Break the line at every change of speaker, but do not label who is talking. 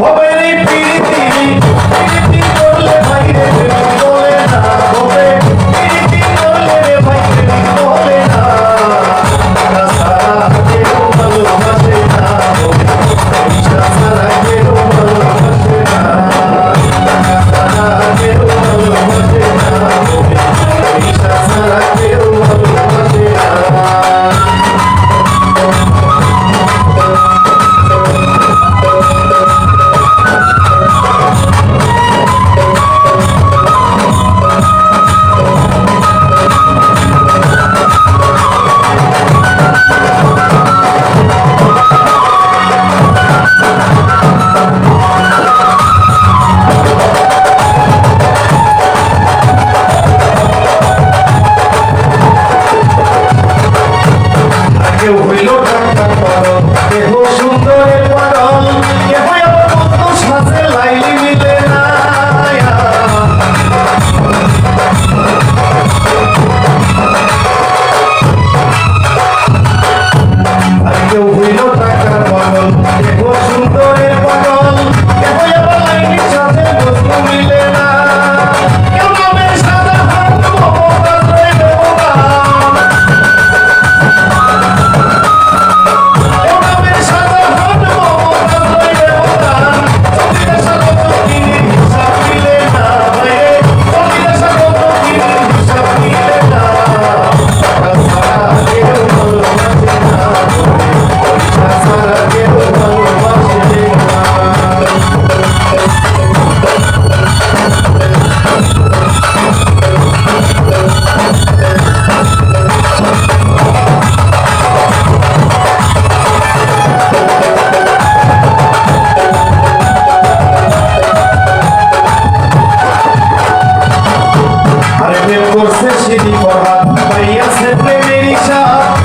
হবে রে প্রীতি প্রীতি করলে প্রেমের সাথে